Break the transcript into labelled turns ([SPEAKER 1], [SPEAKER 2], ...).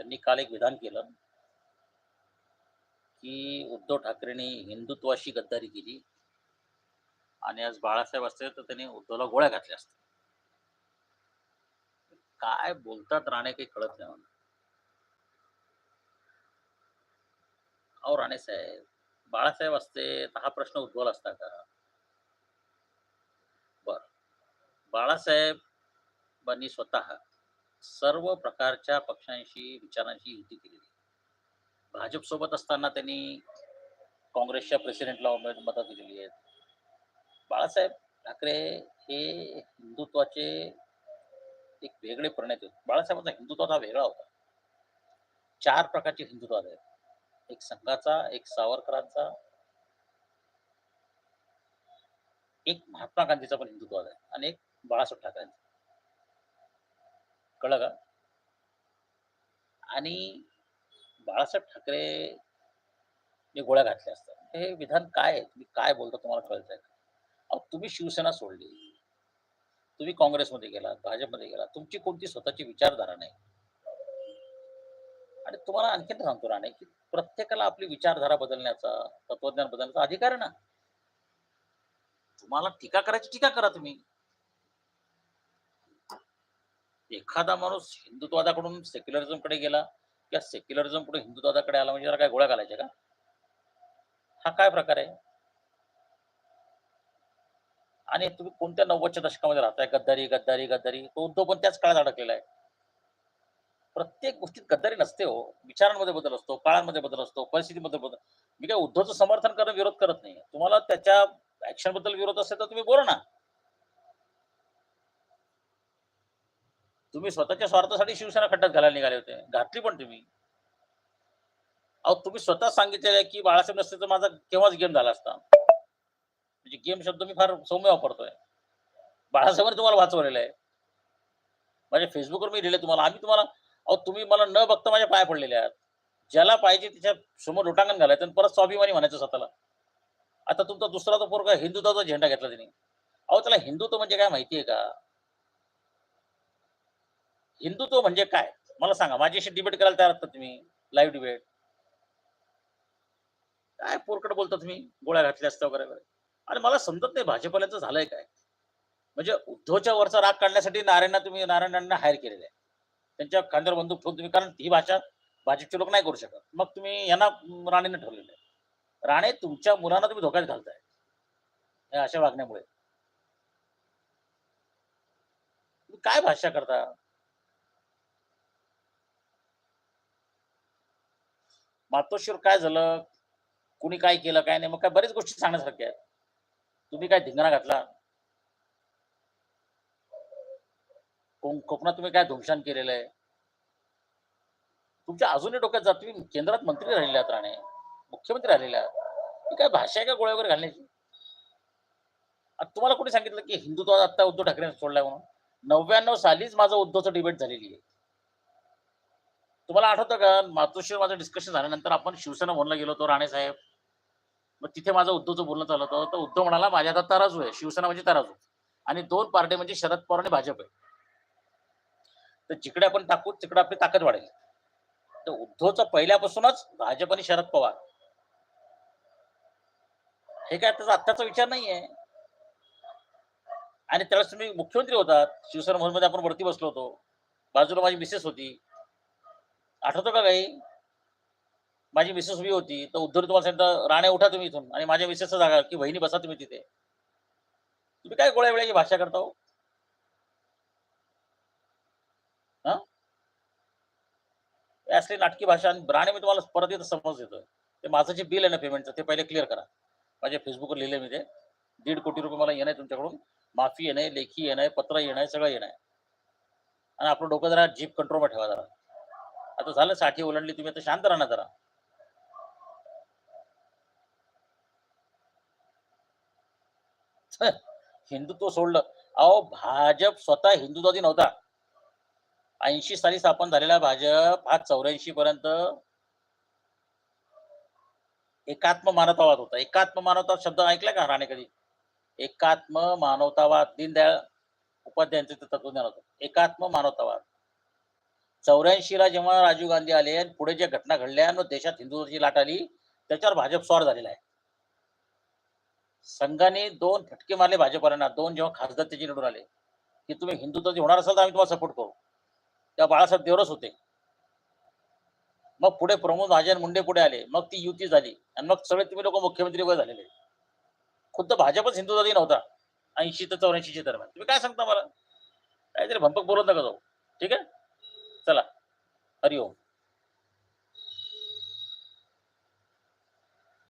[SPEAKER 1] त्यांनी काल एक विधान केलं की उद्धव ठाकरेंनी हिंदुत्वाशी गद्दारी केली आणि आज बाळासाहेब असते तर त्यांनी उद्धवला गोळ्या घातल्या असत्या. काय बोलतात राणे काही कळत नाही म्हणून अहो राणे साहेब बाळासाहेब असते तर हा प्रश्न उद्भवला असता का? बर. बाळासाहेबांनी स्वतः सर्व प्रकारच्या पक्षांशी विचारांशी युती केलेली. भाजप सोबत असताना त्यांनी काँग्रेसच्या प्रेसिडेंटला मदत दिलेली आहे बाळासाहेब ठाकरे हे हिंदुत्वाचे एक वेगळे प्रणेते होते. बाळासाहेबांचा हिंदुत्व हा वेगळा होता. चार प्रकारचे हिंदुत्व आहेत. एक संघाचा एक सावरकरांचा एक महात्मा गांधीचा पण हिंदुत्व आहे आणि एक बाळासाहेब ठाकरेंचा. कळलं का? आणि बाळासाहेब ठाकरे जे गोळ्या घातल्या असतात. हे विधान काय आहे? तुम्ही काय बोलता तुम्हाला कळत आहे का? अहो तुम्ही शिवसेना सोडली. तुम्ही काँग्रेसमध्ये गेलात भाजपमध्ये गेला तुमची कोणती स्वतःची विचारधारा नाही? आणि तुम्हाला आणखीन सांगतो राणे की प्रत्येकाला आपली विचारधारा बदलण्याचा तत्वज्ञान बदलण्याचा अधिकार आहे ना? तुम्हाला टीका करायची टीका करा तुम्ही. एखादा माणूस हिंदुत्वादाकडून सेक्युलरिझमकडे गेला किंवा सेक्युलरिझमकडून हिंदुत्वादाकडे आला म्हणजे जरा काय गोळ्या घालायच्या का? हा काय प्रकार आहे? आणि तुम्ही कोणत्या नव्वदच्या दशकामध्ये राहताय? गद्दारी गद्दारी गद्दारी. तो उद्योग पण त्याच काळात अडकलेला आहे. प्रत्येक गोष्टीत गद्दारी नसते हो. विचारांमध्ये बदल असतो काळांमध्ये बदल असतो परिस्थितीमध्ये बदल. मी काय उद्धवचं समर्थन करणं विरोध करत नाही तुम्हाला त्याच्या ऍक्शनबद्दल विरोध असेल तर तुम्ही बोला ना. तुम्ही स्वतःच्या स्वार्थासाठी शिवसेना खड्ड्यात घालायला निघाले होते. घातली पण तुम्ही. अहो तुम्ही स्वतः सांगितलेलं आहे की बाळासाहेब नसते तर माझा केव्हाच गेम झाला असता. म्हणजे गेम शब्द मी फार सौम्य वापरतोय. बाळासाहेबांनी तुम्हाला वाचवलेलं आहे. माझ्या फेसबुकवर मी लिहिले तुम्हाला. आम्ही तुम्हाला अहो तुम्ही मला न बघता माझ्या पाया पडलेले आहात. ज्याला पाहिजे त्याच्यासमोर लोटांगण घालायचं आणि परत स्वाभिमानी म्हणायचं स्वतःला. आता तुमचा दुसरा तो पोरगा हिंदुत्वाचा झेंडा घेतला त्यांनी अहो त्याला हिंदुत्व म्हणजे काय माहितीये का? हिंदुत्व म्हणजे काय? मला सांगा माझ्याशी डिबेट करायला तयार आहात तुम्ही? लाईव्ह डिबेट काय पोरकट बोलता तुम्ही? गोळ्या घातल्या असत्या वगैरे वगैरे. आणि मला समजत नाही भाजपाल्याचं झालंय काय? म्हणजे उद्धवच्या वरचा राग काढण्यासाठी नारायणना तुम्ही नारायणांना हायर केलेलं आहे. त्यांच्या खांद्यावर बंदूक ठेवून तुम्ही कारण ही भाषा भाजपचे लोक नाही करू शकत. मग तुम्ही यांना राणेनं राणेने ठरलेलं आहे. राणे तुमच्या मुलांना तुम्ही धोक्यात घालताय. या अशा वागण्यामुळे. तुम्ही काय भाषा करता? मातोश्वर काय झालं? कुणी काय केलं काय नाही? मग काय बरेच गोष्टी सांगण्यासारख्या आहेत. तुम्ही काय धिंगाणा घातला? कोकणात तुम्ही काय धुमशान केलेलं आहे? तुमच्या अजूनही डोक्यात जात तुम्ही केंद्रात मंत्री राहिलेले आहात राणे. मुख्यमंत्री राहिलेले आहात. काय भाषा आहे का गोळ्या वगैरे घालण्याची? आता तुम्हाला कोणी सांगितलं की हिंदुत्वात आता उद्धव ठाकरे सोडलाय म्हणून? नव्याण्णव सालीच माझं उद्धवचं डिबेट झालेली आहे. तुम्हाला आठवतं का? मातोश्रीवर माझं डिस्कशन झाल्यानंतर आपण शिवसेना भवनला गेलो होतो राणे साहेब. मग तिथे माझं उद्धवचं बोलणं चाललं होतं. तर उद्धव म्हणाला माझ्या आता तराजू आहे शिवसेना म्हणजे तराजू. आणि दोन पार्टी म्हणजे शरद पवार आणि भाजप आहे. तर जिकडे आपण टाकू तिकडे आपली ताकद वाढेल. तर उद्धवचं पहिल्यापासूनच भाजप आणि शरद पवार. हे काय त्याचा आत्ताचा विचार नाहीये. आणि त्यावेळेस तुम्ही मुख्यमंत्री होतात. शिवसेना भवनमध्ये आपण वरती बसलो होतो. बाजूला माझी मिसेस होती. आठवतो का काही? माझी मिसेस उभी होती तर उद्धव तुम्हाला सांगितलं राणे उठा तुम्ही इथून. आणि माझ्या मिसेसचा जागा की बहिणी बसा तुम्ही तिथे. तुम्ही काय गोळ्या वेळाची भाषा करता हो? असली नाटकी भाषा आणि राणे मी तुम्हाला परत येतं समज देतोय ते माझं जे बिल आहे ना पेमेंटचं ते पहिले क्लिअर करा. माझ्या फेसबुकवर लिहिले मी ते. दीड कोटी रुपये मला येणं आहे तुमच्याकडून. माफी येणं आहे लेखी येणं आहे पत्र येणं आहे सगळं येणं आहे. आणि आपलं डोकं जरा जीप कंट्रोलवर ठेवा जरा. आता झालं साठी ओलांडली तुम्ही आता शांत राहणार जरा. हिंदुत्व सोडलं. अहो भाजप स्वतः हिंदुत्वादी नव्हता. ऐंशी साली स्थापन झालेला भाजप हा चौऱ्याऐंशी पर्यंत एकात्म मानवतावाद होता. एकात्म मानवतावाद शब्द ऐकला का राणे कधी? एकात्म मानवतावाद दीनदयाळ उपाध्यायांचं तत्वज्ञान होतं. एकात्म मानवतावाद चौऱ्याऐंशीला जेव्हा राजीव गांधी आले आणि पुढे ज्या घटना घडल्या आणि देशात हिंदुत्वाची लाट आली त्याच्यावर भाजप स्वार झालेला आहे. संघाने दोन फटके मारले भाजपाला दोन जेव्हा खासदार त्याचे निवडून आले. की तुम्ही हिंदुत्वाचे होणार असाल तर आम्ही तुम्हाला सपोर्ट करू. तेव्हा बाळासाहेब देवरच होते. मग पुढे प्रमोद महाजन मुंडे पुढे आले. मग ती युती झाली. आणि मग सगळे तुम्ही लोक मुख्यमंत्री वगैरे झालेले. खुद्द भाजपच हिंदुत्वादी नव्हता. ऐंशी ते चौऱ्याऐंशीच्या दरम्यान. तुम्ही काय सांगता मला? काहीतरी भंपक बोलत नका जाऊ. ठीक आहे? चला. हरिओम